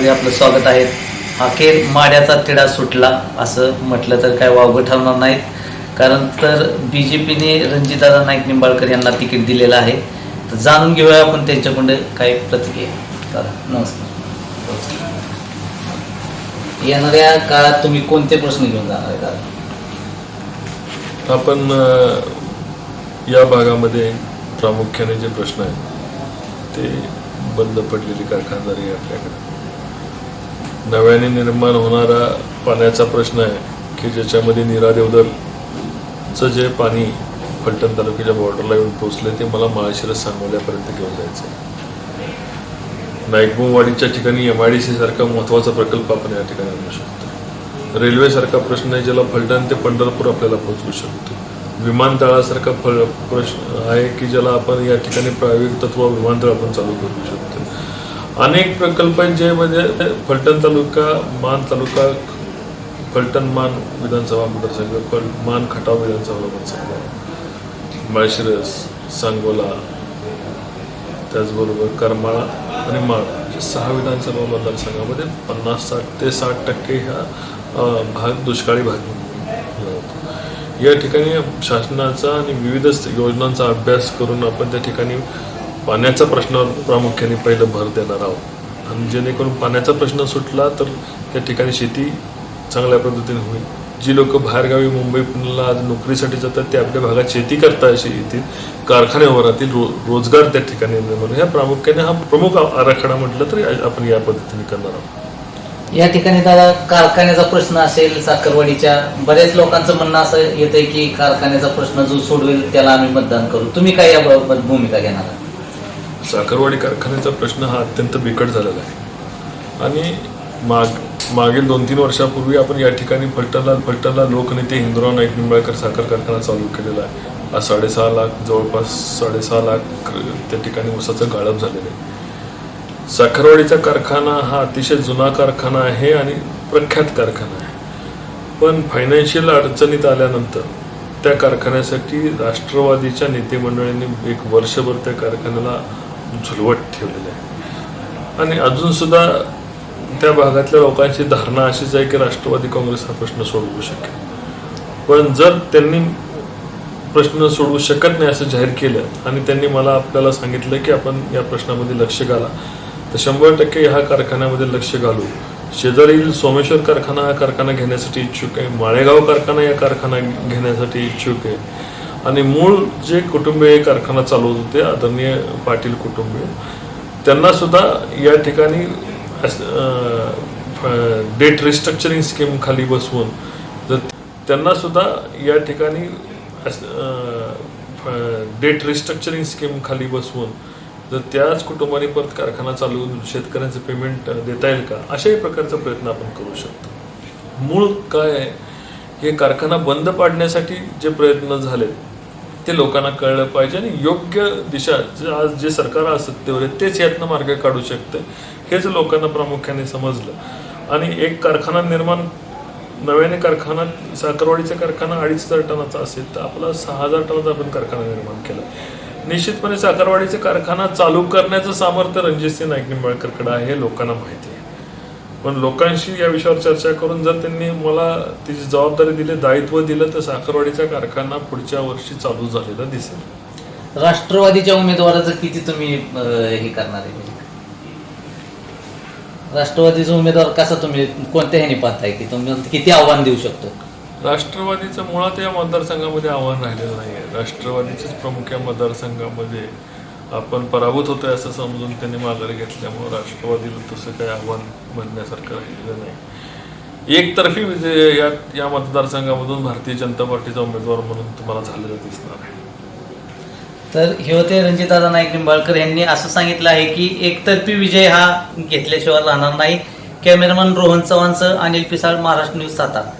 न्यूजमध्ये आपलं स्वागत आहे. अखेर माड्याचा तिढा सुटला असं म्हटलं तर काय वावगं ठरणार नाहीत. कारण तर बी जे पीने रणजितदादा नाईक निंबाळकर यांना तिकीट दिलेलं आहे. तर जाणून घेऊया आपण त्यांच्याकडे काय प्रतिक्रिया नमस्कार. येणाऱ्या काळात तुम्ही कोणते प्रश्न घेऊन जाणार आहे दादा? आपण या भागामध्ये प्रामुख्याने जे प्रश्न आहेत ते बंद पडलेले कारखानदारी आपल्याकडे नव्याने निर्माण होणारा पाण्याचा प्रश्न आहे की ज्याच्यामध्ये निरा देवदरचं जे पाणी फलटण तालुक्याच्या बॉर्डरला येऊन पोहोचले ते मला माळशिरस सांगोल्यापर्यंत घेऊन जायचं आहे नाईकबोमवाडीच्या ठिकाणी एम आय डी सी सारखा महत्त्वाचा प्रकल्प आपण या ठिकाणी आणू शकतो. रेल्वेसारखा प्रश्न आहे ज्याला फलटण ते पंढरपूर आपल्याला पोहोचवू शकतो. विमानतळासारखा फळ प्रश्न आहे की ज्याला आपण या ठिकाणी प्रायोगिक तत्व विमानतळ आपण चालू करू शकतो. अनेक प्रकल्प आहेत जे म्हणजे फलटण तालुका मान तालुका फलटण मान विधानसभा मतदारसंघ फल मान खटाव विधानसभा मतदारसंघ माळशिरस सांगोला त्याचबरोबर करमाळा आणि माळ. सहा विधानसभा मतदारसंघामध्ये पन्नास साठ ते साठ टक्के ह्या भाग दुष्काळी भाग या ठिकाणी शासनाचा आणि विविध योजनांचा अभ्यास करून आपण त्या ठिकाणी पाण्याच्या प्रश्नावर प्रामुख्याने पहिलं भर देणार आहोत. आणि जेणेकरून पाण्याचा प्रश्न सुटला तर त्या ठिकाणी शेती चांगल्या पद्धतीने होईल. जी लोक बाहेरगावी मुंबई पुण्याला आज नोकरीसाठी जातात ते आपल्या भागात शेती करता अशी येतील कारखाने उभारातील रो रोजगार त्या ठिकाणी निर्माण ह्या प्रामुख्याने हा प्रमुख आ- आराखडा म्हटलं तरी आपण या पद्धतीने करणार आहोत. या ठिकाणी दादा कारखान्याचा प्रश्न असेल साखरवाडीच्या बऱ्याच लोकांचं म्हणणं असं येतंय की कारखान्याचा प्रश्न जो सोडवेल त्याला आम्ही मतदान करू. तुम्ही काय याबाबत भूमिका घेणार आहात? साखरवाडी कारखान्याचा प्रश्न हा अत्यंत बिकट झालेला आहे. आणि माग मागील दोन तीन वर्षापूर्वी आपण या ठिकाणी फलटणला फलटणला लोकनेते हिंदुराव नाईक निंबाळकर साखर कारखाना चालू केलेला आहे. आज साडेसहा लाख जवळपास साडेसहा लाख त्या ठिकाणी ऊसाचं गाळप झालेलं आहे. साखरवाडीचा कारखाना हा अतिशय जुना कारखाना आहे आणि प्रख्यात कारखाना आहे. पण फायनान्शियल अडचणीत आल्यानंतर त्या कारखान्यासाठी राष्ट्रवादीच्या नेते मंडळींनी एक वर्षभर त्या कारखान्याला झुलवत ठेवलेलं आहे. आणि अजूनसुद्धा त्या भागातल्या लोकांची धारणा अशीच आहे की राष्ट्रवादी काँग्रेस हा प्रश्न सोडवू शकेल. पण जर त्यांनी प्रश्न सोडवू शकत नाही असं जाहीर केलं आणि त्यांनी मला आपल्याला सांगितलं की आपण या प्रश्नामध्ये लक्ष घाला तर शंभर टक्के ह्या कारखान्यामध्ये लक्ष घालू. शेजारील सोमेश्वर कारखाना हा कारखाना घेण्यासाठी इच्छुक आहे माळेगाव कारखाना या कारखाना घेण्यासाठी इच्छुक आहे. आणि मूळ जे कुटुंबीय कारखाना चालवत होते आदरणीय पाटील कुटुंबीय त्यांना सुद्धा या ठिकाणी डेट रिस्ट्रक्चरिंग स्कीम खाली बसवून जर त्यांना सुद्धा या ठिकाणी डेट रिस्ट्रक्चरिंग स्कीम खाली बसवून जर त्याच कुटुंबाने परत कारखाना चालवून शेतकऱ्यांचं पेमेंट देता येईल का? अशाही प्रकारचा प्रयत्न आपण करू शकतो. मूळ काय आहे? हे कारखाना बंद पाडण्यासाठी जे प्रयत्न झालेत ते लोकांना कळलं पाहिजे आणि योग्य दिशा जे आज जे सरकार आज सत्तेवर आहे तेच यातनं मार्ग काढू शकतं. हेच लोकांना प्रामुख्याने समजलं. आणि एक कारखाना निर्माण नव्याने कारखाना साखरवाडीचा कारखाना अडीच हजार टनाचा असेल तर आपला सहा हजार टनाचा आपण कारखाना निर्माण केला. निश्चितपणे साखरवाडीचा कारखाना चालू करण्याचं सामर्थ्य रणजितसिंह नाईक निंबाळकरकडे आहे हे लोकांना माहिती आहे. पण लोकांशी या विषयावर चर्चा करून जर त्यांनी मला तिची जबाबदारी दिली दायित्व दिलं तर साखरवाडीचा कारखाना पुढच्या वर्षी चालू झालेला दिसेल. राष्ट्रवादीच्या उमेदवाराचं किती तुम्ही हे करणार आहे? राष्ट्रवादीचा उमेदवार कसा तुम्ही कोणत्या ह्याने पाहताय की तुम्ही किती आव्हान देऊ शकतो? राष्ट्रवादीचं मुळात या मतदारसंघामध्ये आव्हान राहिलेलं नाही आहे राष्ट्रवादीचेच प्रमुख या मतदारसंघामध्ये आपण पराभूत होतोय असं समजून त्यांनी माघार घेतल्यामुळं राष्ट्रवादीला तसं काही आव्हान बनण्यासारखं राहिलेलं नाही. एकतर्फी विजय या या मतदारसंघामधून भारतीय जनता पार्टीचा उमेदवार म्हणून तुम्हाला झालेला दिसणार आहे. तर हे होते रणजितदादा नाईक निंबाळकर यांनी असं सांगितलं आहे की एकतर्फी विजय हा घेतल्याशिवाय राहणार नाही. कॅमेरामन रोहन चव्हाणसह अनिल पिसाळ महाराष्ट्र न्यूज सातारा.